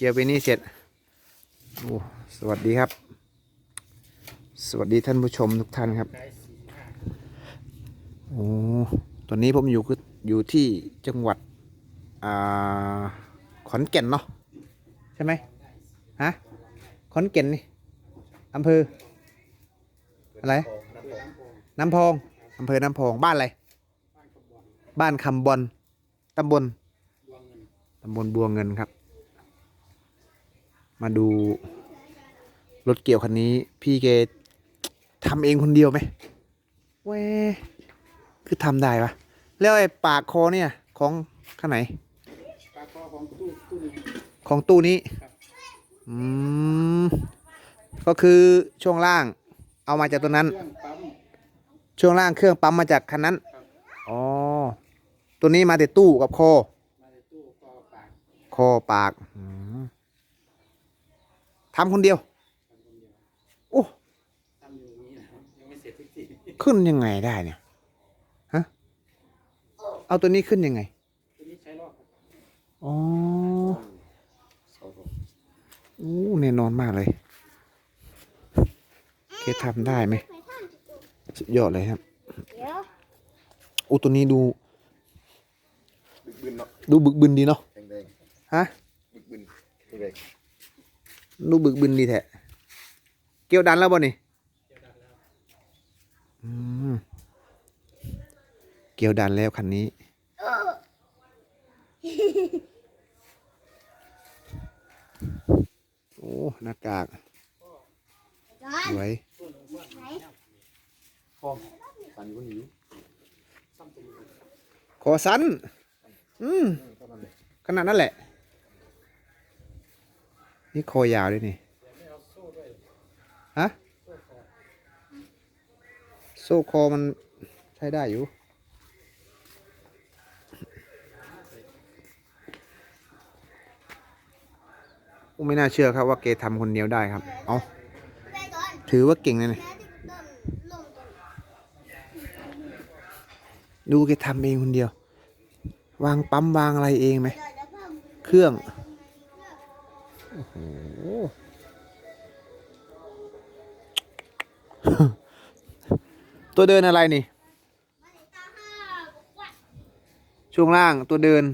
เกียร์ไปนี่เสร็จโอ้สวัสดีครับ สวัสดีท่านผู้ชมทุกท่านครับโอ้ตอนนี้ผมอยู่คืออยู่ที่จังหวัดอ่าขอนแก่นเนาะใช่ไหมฮะขอนแก่นนี่อำเภออะไรน้ำพองอำเภอน้ำพองบ้านอะไรบ้านคำบอลตำบลตำบลบัวเงินครับ มาดูรถเกี่ยวคันนี้ พี่แกทำเองคนเดียวไหมเว้ยคือทำได้ปะแล้วไอ้ปากคอเนี่ยของข้างไหนปลาคอของตู้ตู้นี้ของตู้นี้ครับอืมก็คือช่วงล่าง เอามาจากตัวนั้นเครื่องปั๊มช่วงล่างเครื่องปั๊มมาจากคันนั้นครับอ๋อตัวนี้มาแต่ตู้กับคอมาในตู้คอปากคอปากอืม ทำคนเดียวทำคนเดียวโอ้ทำอยู่อย่างนี้นะครับยังไม่เสร็จทุกทีขึ้นยังไงได้เนี่ยฮะเอาตัวนี้ขึ้นยังไงตัวนี้ใช้รอบครับอ๋อโอ้แน่นอนมากเลยเคทำได้ไหมสุดยอดเลยครับเดี๋ยวโอ้ตัวนี้ดูบึกบึนเนาะดูบึกบึนดีเนาะแดงฮะๆบึกบึนเด็ กดูบึกบึนดีแท้เกี่ยวดันแล้วบ่นี่เกี่ยวดันแล้วคันนี้โอ้หน้ากากสวยไหนๆพ่อสันก็หิวซ่อมตัวนี้คอสั้นอืมขนาดนั้นแหละ นี่คอยาวด้วยนี่ฮะโซ่คอมันใช้ได้อยู่ ไม่น่าเชื่อครับว่าเกทำคนเดียวได้ครับ เอาถือว่าเก่งนะเนี่ยนี่ดูแกทำเองคนเดียว วางปั๊มวางอะไรเองไหม เครื่อง ตัวเดินอะไรนี่ ช่วงล่างตัวเดิน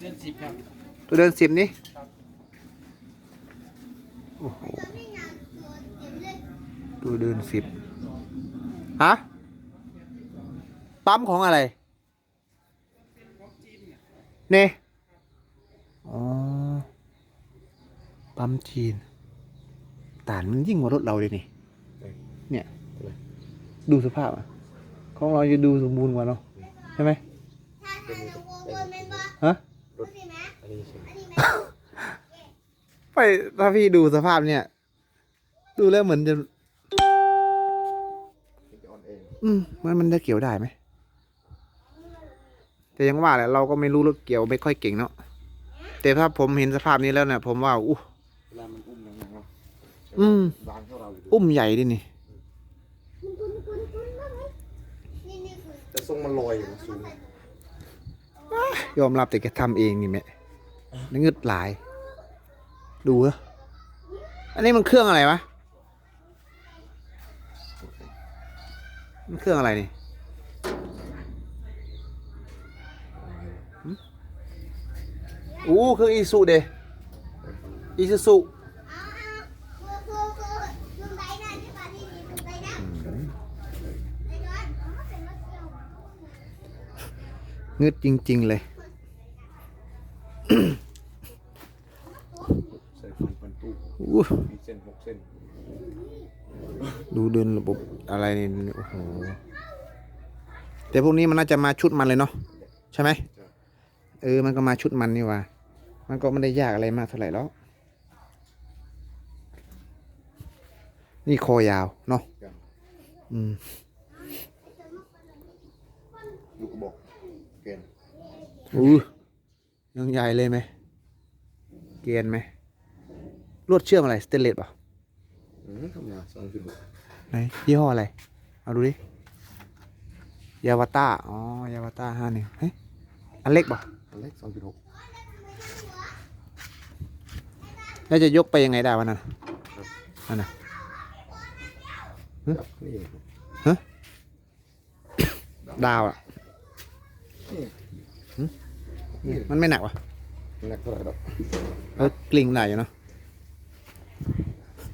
เดือนสิบครับ ตัวเดินสิบนี่โอ้โหจะไม่งานตัวเต็มเลยตัวเดินสิบฮะปั๊มของอะไรเน่อ๋อ ปั๊มจีน ต่านมันยิ่งกว่ารถเราเลยนี่ เนี่ย ดูสภาพอะของเราจะดูสมบูรณ์กว่าเนาะใช่ไหมถ้าถ้าน้องโวโวนแม่นบ่ฮะพูดสิแม่อันนี้ใช่อันนี้แม่ไปถ้าพี่ดูสภาพเนี่ย ดูแล้วเหมือนจะที่จะออนเองอืมมันมันจะเกี่ยวได้ไหมแต่ยังว่าแหละเราก็ไม่รู้รถเกี่ยวไม่ค่อยเก่งเนาะแต่ถ้าผมเห็นสภาพนี้แล้วเนี่ยผมว่าอู้เวลามันอุ้มหนักๆเนาะอืม บางเท่าเราอยู่อุ้มใหญ่ดินี่ คุณคุณคุณคุณบ้างไหมนี่นี่คือ แต่ ทรงมันลอยอยู่นะสูงยอมรับแต่แกทำเองนี่แม่นึกงึดหลาย ดูเหรออันนี้มันเครื่องอะไรวะ มันเครื่องอะไรนี่อู้เครื่องอีซูเดอีซูซู เอาเอาคือคือคือลุงไดนะที่มาที่นี่ลุงไดนะไอ้จอนเอามาเป็นมาเกี่ยว งึดจริง ๆ เลย ใส่ฟันฟันตู้อู้มีเส้นหกเส้นดูเดินระบบอะไรนี่โอ้โหแต่พวกนี้มันน่าจะมาชุดมันเลยเนาะใช่ไหมเออมันก็มาชุดมันนี่หว่ามันก็ไม่ได้ยากอะไรมากเท่าไหร่แล้วนี่คอยาวเนาะกันอืมลูกกระบอก เกณฑ์อู้ยังใหญ่เลยไหม เกรียนไหมลวดเชื่อมอะไรสเตนเลสป่ะอืมทำงานสองจุดหกไหนยี่ห้ออะไร เอาดูดิยาวาต้าอ๋อยาวาต้าห้าหนึ่งเฮ้ยอันเล็กป่ะอันเล็กสองจุดหกแล้วจะยกไปยังไงได้วะนั่นนั่นน่ะครับนี่ดาวอะหึ มันไม่หนักวะหนักเท่าไหร่ดอกเออกลิ่งได้อยู่เนาะ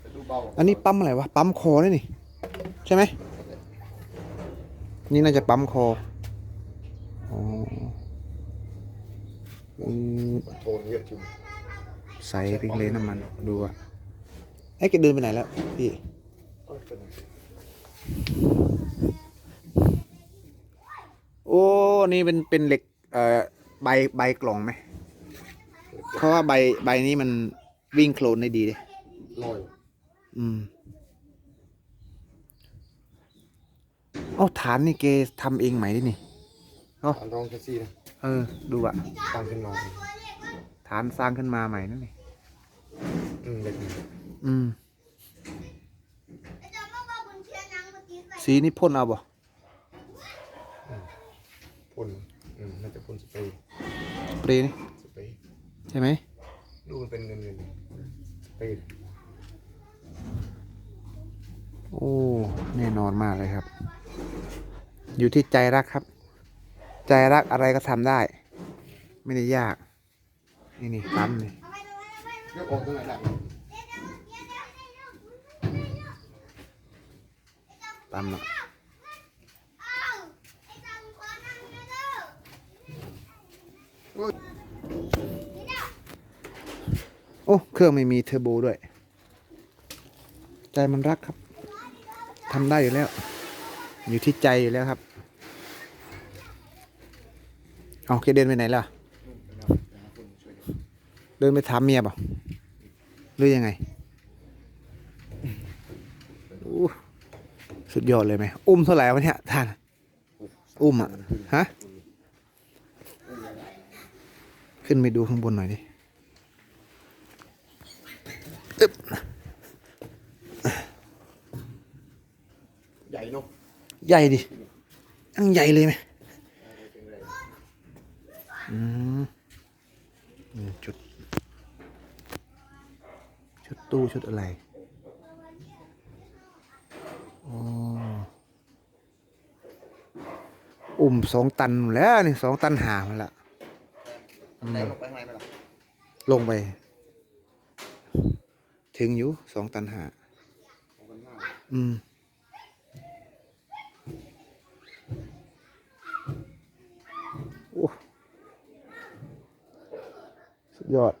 แต่ดูเบาอันนี้ปั๊มอะไรวะ ปั๊มคอนี่นี่ ใช่ไหม นี่น่าจะปั๊มคออ๋ออืมโทนเยอะจุ่มใส่ริงเลยน้ำมัน ดูอะไอ้ยแกเดินไปไหนแล้วพี่เอ้ยเป็นไง โอ้ นี่เป็นเป็นเหล็กเอ่อใบใบกล่องไหมเพราะว่าใบใบนี้มันวิ่งโคลนได้ดีเลยลอยอืมเอ้าฐานนี่เกทำเองไหมดินี่อันรองแท็กซี่นะเออ ดูอะตั้งขึ้นมาฐานสร้างขึ้นมาใหม่นั่นนี่อืมเล็กนิดอืมไอ้จอมว่าว่าบุญเชียร์นางเมื่อกี้ใส่สีนี่พ่นเอาบ่ พ่นอืมน่าจะพ่นสเปรย์เปรย์นี่สเปรย์ใช่ไหมดูมันเป็นเงินเงินสเปรย์โอ้แน่นอนมากเลยครับ อยู่ที่ใจรักครับ ใจรักอะไรก็ทำได้ ไม่ได้ยาก นี่นี่ปั๊มนี่เอาไปเอาไปเอาไปเดี๋ยวออกตรงไหนได้ปั๊มเนาะ เอาไอ้จอมขอนั่งนะเด้อนี่เด้อ โอ้ เครื่องไม่มีเทอร์โบด้วย ใจมันรักครับทำได้อยู่แล้ว อยู่ที่ใจอยู่แล้วครับ เอาแกเดินไปไหนล่ะ เดินไปถามเมียเปล่าหรือยังไงสุดยอดเลยไหม อุ้มเท่าไหร่วะเนี่ยท่าน อุ้มอะ ฮะ ขึ้นไปดูข้างบนหน่อยดิอึ๊บใหญ่เนาะใหญ่ดิตั้งใหญ่เลยไหมอืมอืมชุด ชุดตู้ชุดอะไรอ๋ออุ่มสองตันแล้วนี่สองตันหามันละ ไหนลงไปข้างในไหมล่ะลงไป ถึงอยู่สองตันหาเอากันหน้าอืม โอ้สุดยอด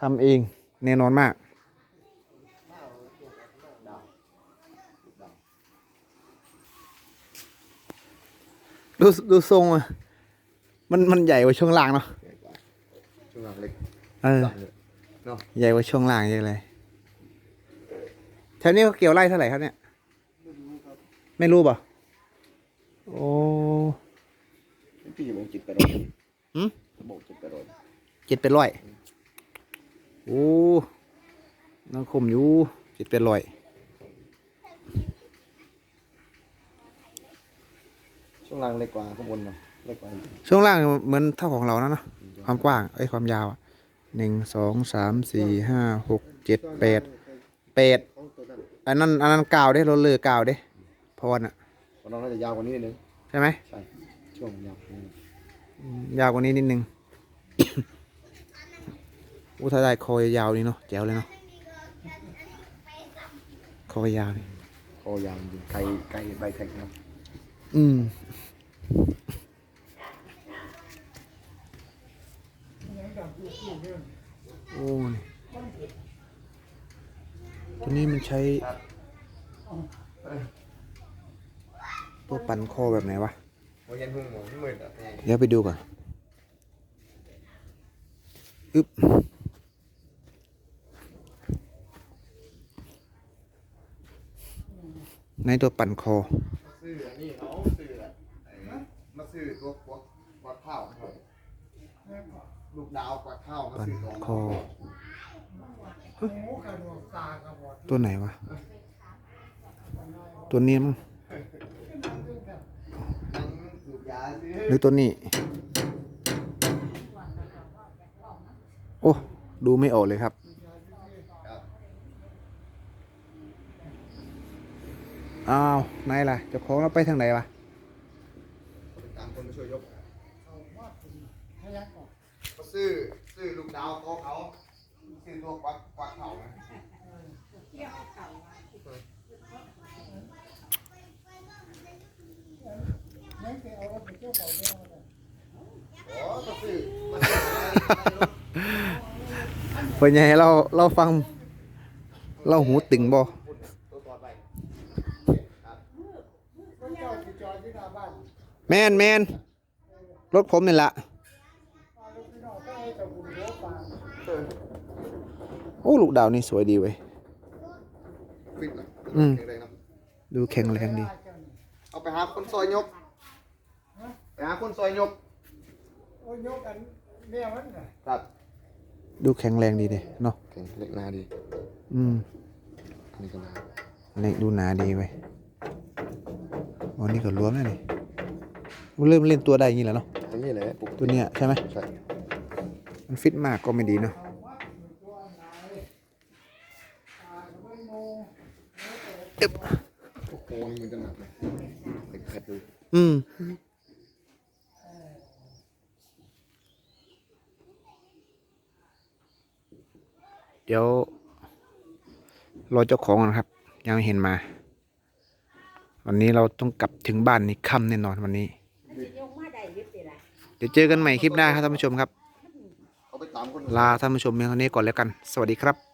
ทำเองแน่นอนมาก ดูดูทรงอะ มันมันใหญ่กว่าช่วงล่างเนาะใหญ่กว่าช่วงหลังเล็กเออสั่งเลยเนาะใหญ่กว่าช่วงล่างเยอะเลยแถวนี้เขาเกี่ยวไร่เท่าไหร่ครับเนี่ย ไม่รู้ป่ะโอ้พี่จะบอกจิตแปดร้อยหืมจะบอกจิตแปดร้อยเจ็ดเป็นร้อยโอ้น้องคมอยู่เจ็ดเป็นร้อยช่วงหลังเล็กกว่าข้างบนเนาะ เล็กกว่าช่วงล่างเหมือนเท่าของเรานะเนาะความกว้างไอ้ยความยาวอะหนึ่งสองสามสี่ห้าหกเจ็ดแปดแปดอันนั้นอันนั้นกาวเด้เราเลือกาวเด้พรอะของเราน่าจะยาวกว่านี้นิดนึงใช่ไหมใช่ช่วงยาวกว่านี้อืมยาวกว่านี้นิดนึงอู้ถ้าได้คอยาวนี่เนาะแจ๋วเลยเนาะคอยาวนี่ คอยาวจริงไกลไกลใบแท็กเนาะอืม โอ้ยตัวนี้มันใช้ ตัวปั่นคอแบบไหนวะเดี๋ยวไปดูก่อนอึ๊บในตัวปั่นคอซื้อนนี้เขาซื้อมาซื้อตัวกวักกวักข้าว ลูกดาวกว่าข้าาปันซื้องคอตัวไหนวะ ตัวนี้มั้งหรือตัวนี้ โอ้ ดูไม่ออกเลยครับ อ้าว ไหนล่ะเจ้าของเราไปทางไหนวะ ซื้อซื้อลูกดาวเขาเขาซื้อตัวควักควักเข่านะยังไปเอาไปเที่ยวเก่าเนี่ยเอาเลยอ๋อเขาซื้อมาซื้ออะไรเพื่อนยังให้เราเราฟัง เราหูตึงบ่ตัวปลอดภัยรถเจ้าที่จอดที่หน้าบ้านแมนแมนรถผมนี่ละ เอารถพี่น้องก็ให้กับบุญหัวป่า โอ้ลูกดาวนี่สวยดีเว้ย ฟิตนะอืม แข็งแรงนะดูแข็งแรงดี เอาไปหาคนซอยยกไปหาคนซอยยกโอ้ยยกกันแม่มันน่ะครับดูแข็งแรงดีเด้เนาะแข็งเล็กนาดีอืมอันนี้ก็นาเล็กดูหนาดีเว้ยวันนี้ก็รวมแล้วนี่มันเริ่มเล่นตัวได้อยังงี้แล้วเนาะอันนี้แหละปลุกตัวเนี้ยใช่ไหมใช่มันฟิตมากก็ไม่ดีเนาะ เอาวัดอยู่ตัวไหนตาก็ไม่โม โอ้โหมันจะหนักเลยเด็กแผดดูอืมเดี๋ยวรอเจ้าของก่อนครับ ยังไม่เห็นมา วันนี้เราต้องกลับถึงบ้านนี่ค่ำแน่นอนวันนี้ เดี๋ยวเจอกันใหม่คลิปหน้าครับท่านผู้ชมครับเอาไปตามคน ลาท่านผู้ชมเพียงเท่านี้ก่อนแล้วกัน สวัสดีครับ